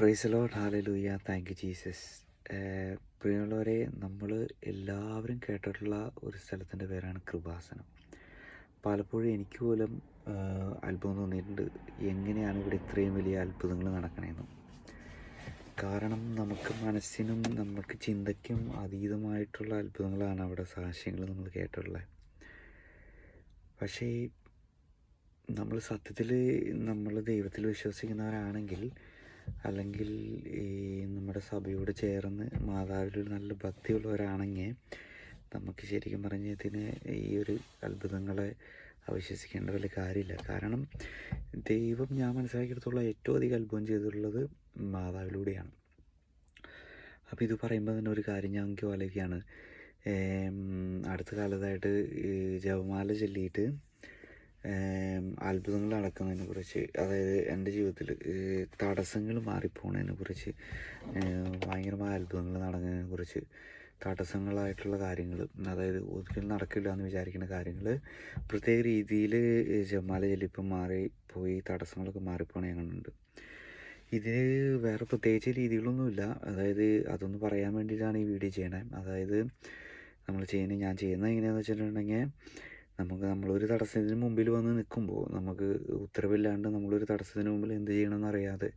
Praise lord hallelujah thank you Jesus പ്രിയമുള്ളവരെ നമ്മൾ എല്ലാവരും കേട്ടിട്ടുള്ള ഒരു സ്ഥലത്തിന്റെ പേരാണ് കൃപാസനം. പലപ്പോഴും എനിക്ക് പോലും അത്ഭുതം തോന്നിയിട്ടുണ്ട്. എങ്ങനെയാണ് ഇവിടെ ഇത്രയും വലിയ അത്ഭുതങ്ങൾ നടക്കണേന്ന്. കാരണം നമുക്ക് മനസ്സിനും നമുക്ക് ചിന്തയ്ക്കും അതീതമായിട്ടുള്ള അത്ഭുതങ്ങളാണ് അവിടെ സാക്ഷ്യങ്ങൾ നമ്മൾ കേട്ടിട്ടുള്ളത് പക്ഷേ നമ്മൾ സത്യത്തിൽ നമ്മൾ ദൈവത്തിൽ വിശ്വസിക്കുന്നവരാണെങ്കിൽ അല്ലെങ്കിൽ ഈ നമ്മുടെ സഭയോട് ചേർന്ന് മാതാവിൽ നല്ല ഭക്തിയുള്ളവരാണെങ്കിൽ നമുക്ക് ശരിക്കും പറഞ്ഞ് ഇതിന് ഈ ഒരു അത്ഭുതങ്ങളെ അവിശ്വസിക്കേണ്ട വലിയ കാര്യമില്ല. കാരണം ദൈവം ഞാൻ മനസ്സിലാക്കിയെടുത്തുള്ള ഏറ്റവും അധികം അത്ഭുതം ചെയ്തിട്ടുള്ളത് മാതാവിലൂടെയാണ്. അപ്പോൾ ഇത് പറയുമ്പോൾ തന്നെ ഒരു കാര്യം ഞാൻ എനിക്ക് ആലോചിക്കുകയാണ്. അടുത്ത കാലത്തായിട്ട് ജപമാല ചൊല്ലിയിട്ട് അത്ഭുതങ്ങൾ നടക്കുന്നതിനെ കുറിച്ച് അതായത് എന്റെ ജീവിതത്തിൽ തടസ്സങ്ങൾ മാറിപ്പോണതിനെ കുറിച്ച് ഭയങ്കരമായ അത്ഭുതങ്ങൾ നടക്കുന്നതിനെ കുറിച്ച് തടസ്സങ്ങളായിട്ടുള്ള കാര്യങ്ങൾ അതായത് ഒരിക്കലും നടക്കില്ല എന്ന് വിചാരിക്കുന്ന കാര്യങ്ങൾ പ്രത്യേക രീതിയിൽ ജമാല ചെല്ലിപ്പം മാറിപ്പോയി തടസ്സങ്ങളൊക്കെ മാറിപ്പോണ ഞങ്ങളുണ്ട് ഇതിന് വേറെ പ്രത്യേകിച്ച് രീതികളൊന്നുമില്ല. അതായത് അതൊന്ന് പറയാൻ വേണ്ടിയിട്ടാണ് ഈ വീഡിയോ ചെയ്യണേ. അതായത് നമ്മൾ ചെയ്യുന്നത് ഞാൻ ചെയ്യുന്നത് എങ്ങനെയാണെന്ന് വെച്ചിട്ടുണ്ടെങ്കിൽ നമുക്ക് നമ്മളൊരു തടസ്സത്തിന് മുമ്പിൽ വന്ന് നിൽക്കുമ്പോൾ നമുക്ക് ഉത്തരവില്ലാണ്ട് നമ്മളൊരു തടസ്സത്തിന് മുമ്പിൽ എന്ത് ചെയ്യണമെന്ന് അറിയാതെ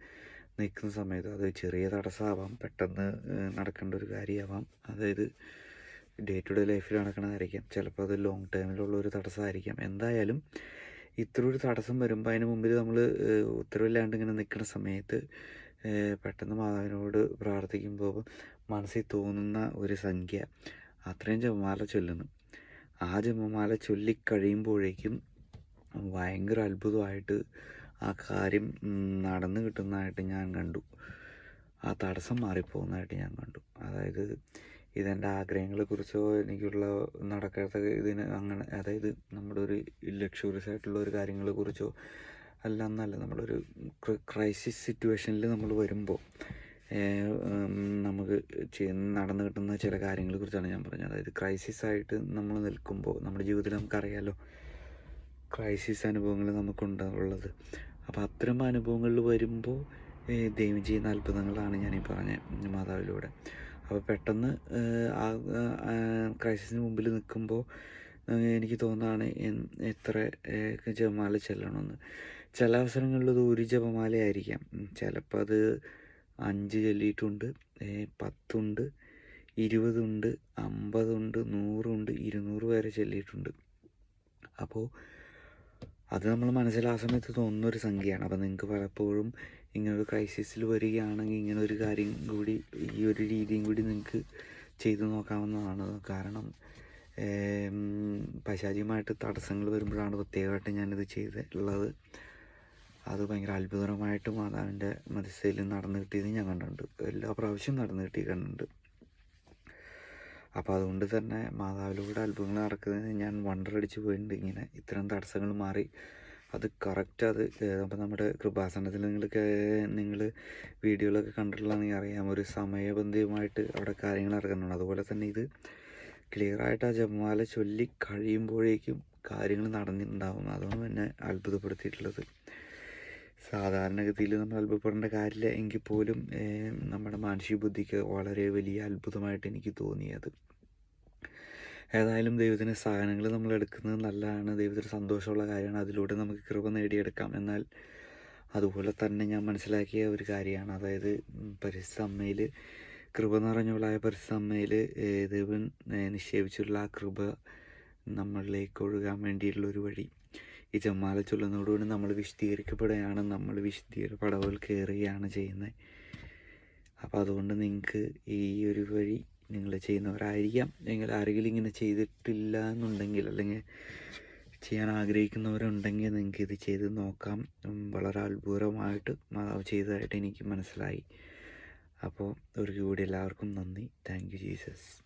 നിൽക്കുന്ന സമയത്ത് അത് ചെറിയ തടസ്സമാവാം പെട്ടെന്ന് നടക്കേണ്ട ഒരു കാര്യമാവാം. അതായത് ഡേ ടു ഡേ ലൈഫിൽ നടക്കണതായിരിക്കാം. ചിലപ്പോൾ അത് ലോങ് ടേമിലുള്ള ഒരു തടസ്സമായിരിക്കാം. എന്തായാലും ഇത്ര ഒരു തടസ്സം വരുമ്പോൾ അതിന് മുമ്പിൽ നമ്മൾ ഉത്തരവില്ലാണ്ട് ഇങ്ങനെ നിൽക്കുന്ന സമയത്ത് പെട്ടെന്ന് മാതാവിനോട് പ്രാർത്ഥിക്കുമ്പോൾ മനസ്സിൽ തോന്നുന്ന ഒരു സംഖ്യ അത്രയും ജപമാല ചൊല്ലുന്നു. ആ ജപമാല ചൊല്ലിക്കഴിയുമ്പോഴേക്കും ഭയങ്കര അത്ഭുതമായിട്ട് ആ കാര്യം നടന്നു കിട്ടുന്നതായിട്ട് ഞാൻ കണ്ടു. ആ തടസ്സം മാറിപ്പോകുന്നതായിട്ട് ഞാൻ കണ്ടു. അതായത് ഇതെന്റെ ആഗ്രഹങ്ങളെക്കുറിച്ചോ എനിക്കുള്ള നടക്കാത്ത ഇതിന് അങ്ങനെ അതായത് നമ്മുടെ ഒരു ലക്ഷറീസ് ആയിട്ടുള്ള ഒരു കാര്യങ്ങളെക്കുറിച്ചോ അല്ല എന്നല്ല. നമ്മളൊരു ക്രൈസിസ് സിറ്റുവേഷനിൽ നമ്മൾ വരുമ്പോൾ ഉം, നമുക്ക് ചെയ്യ- നടന്നു കിട്ടുന്ന ചില കാര്യങ്ങളെ കുറിച്ചാണ് ഞാൻ പറഞ്ഞത്. അതായത് ക്രൈസിസ് ആയിട്ട് നമ്മൾ നിൽക്കുമ്പോൾ നമ്മുടെ ജീവിതത്തിൽ നമുക്കറിയാലോ ക്രൈസിസ് അനുഭവങ്ങൾ നമുക്കുണ്ടാവുള്ളത്. അപ്പോൾ അത്തരം അനുഭവങ്ങളിൽ വരുമ്പോൾ ദൈവം ചെയ്യുന്ന അത്ഭുതങ്ങളാണ് ഞാൻ ഈ പറഞ്ഞ മാതാവിലൂടെ. അപ്പോൾ പെട്ടെന്ന് ആ ക്രൈസിസിന് മുമ്പിൽ നിൽക്കുമ്പോൾ എനിക്ക് തോന്നാണ് എത്ര ജപമാല ചെല്ലണമെന്ന്. ചില അവസരങ്ങളിൽ ഒരു ജപമാലയായിരിക്കാം. ചിലപ്പോൾ അത് അഞ്ച് ചൊല്ലിയിട്ടുണ്ട്. പത്തുണ്ട് ഇരുപതുണ്ട് അമ്പതുണ്ട് നൂറുണ്ട് ഇരുന്നൂറ് വരെ ചൊല്ലിയിട്ടുണ്ട്. അപ്പോൾ അത് നമ്മൾ മനസ്സിൽ ആ സമയത്ത് തോന്നുന്ന ഒരു സംഖ്യയാണ്. അപ്പോൾ നിങ്ങൾക്ക് പലപ്പോഴും ഇങ്ങനെ ഒരു ക്രൈസിസിൽ വരികയാണെങ്കിൽ ഇങ്ങനെ ഒരു കാര്യം കൂടി ഈ ഒരു രീതിയും കൂടി നിങ്ങൾക്ക് ചെയ്തു നോക്കാവുന്നതാണ്. കാരണം പശാചിയുമായിട്ട് തടസ്സങ്ങൾ വരുമ്പോഴാണ് പ്രത്യേകമായിട്ട് ഞാനിത് ചെയ്തിട്ടുള്ളത് അത് ഭയങ്കര അത്ഭുതകരമായിട്ട് മാതാവിന്റെ മധ്യസ്ഥയിൽ നടന്നു കിട്ടിയത് ഞാൻ കണ്ടിട്ടുണ്ട്. എല്ലാ പ്രാവശ്യവും നടന്നു കിട്ടി കണ്ടിട്ടുണ്ട്. അപ്പോൾ അതുകൊണ്ട് തന്നെ മാതാവിലൂടെ അത്ഭുതങ്ങൾ നടക്കുന്നതിന് ഞാൻ വണ്ടർ അടിച്ച് പോയിട്ടുണ്ട്. ഇങ്ങനെ ഇത്തരം തടസ്സങ്ങൾ മാറി. അത് കറക്റ്റ് അത്. അപ്പോൾ നമ്മുടെ കൃപാസനത്തിൽ നിങ്ങൾ നിങ്ങൾ വീഡിയോകളൊക്കെ കണ്ടിട്ടുള്ളതാണെങ്കിൽ അറിയാം. ഒരു സമയബന്ധിയുമായിട്ട് അവിടെ കാര്യങ്ങൾ ഇറക്കുന്നുണ്ട് അതുപോലെ തന്നെ ഇത് ക്ലിയറായിട്ട് ആ ജപമാല ചൊല്ലി കഴിയുമ്പോഴേക്കും കാര്യങ്ങൾ നടന്നിട്ടുണ്ടാവും. അതാണ് എന്നെ അത്ഭുതപ്പെടുത്തിയിട്ടുള്ളത്. സാധാരണഗതിയിൽ നമ്മൾ അത്ഭുതപ്പെടേണ്ട കാര്യമില്ല. എങ്കിൽ പോലും നമ്മുടെ മാനുഷിക ബുദ്ധിക്ക് വളരെ വലിയ അത്ഭുതമായിട്ട് എനിക്ക് തോന്നിയത്. ഏതായാലും ദൈവത്തിന്റെ സഹനങ്ങൾ നമ്മൾ എടുക്കുന്നത് നല്ലതാണ്. ദൈവത്തിന് സന്തോഷമുള്ള കാര്യമാണ്. അതിലൂടെ നമുക്ക് കൃപ നേടിയെടുക്കാം. എന്നാൽ അതുപോലെ തന്നെ ഞാൻ മനസ്സിലാക്കിയ ഒരു കാര്യമാണ്. അതായത് പരിസ്ഥിതി അമ്മയിൽ കൃപ നിറഞ്ഞുള്ളായ പരിസ്ഥിതി അമ്മയിൽ ദൈവൻ നിക്ഷേപിച്ചിട്ടുള്ള ആ കൃപ നമ്മളിലേക്ക് ഒഴുകാൻ വേണ്ടിയിട്ടുള്ളൊരു വഴി. ഈ ജമാല ചൊല്ലുന്നതോടുകൂടി നമ്മൾ വിശദീകരിക്കപ്പെടുകയാണ് നമ്മൾ വിശദീകരണ പടവുകൾ കയറുകയാണ് ചെയ്യുന്നത്. അപ്പോൾ അതുകൊണ്ട് നിങ്ങൾക്ക് ഈ ഒരു വഴി നിങ്ങൾ ചെയ്യുന്നവരായിരിക്കാം. നിങ്ങൾ ആരെങ്കിലും ഇങ്ങനെ ചെയ്തിട്ടില്ല എന്നുണ്ടെങ്കിൽ അല്ലെങ്കിൽ ചെയ്യാൻ ആഗ്രഹിക്കുന്നവരുണ്ടെങ്കിൽ നിങ്ങൾക്ക് ഇത് ചെയ്ത് നോക്കാം. വളരെ അത്ഭുതമായിട്ട് മാതാവ് ചെയ്തതായിട്ട് എനിക്ക് മനസ്സിലായി. അപ്പോൾ ഒരു കൂടി എല്ലാവർക്കും നന്ദി. Thank you Jesus.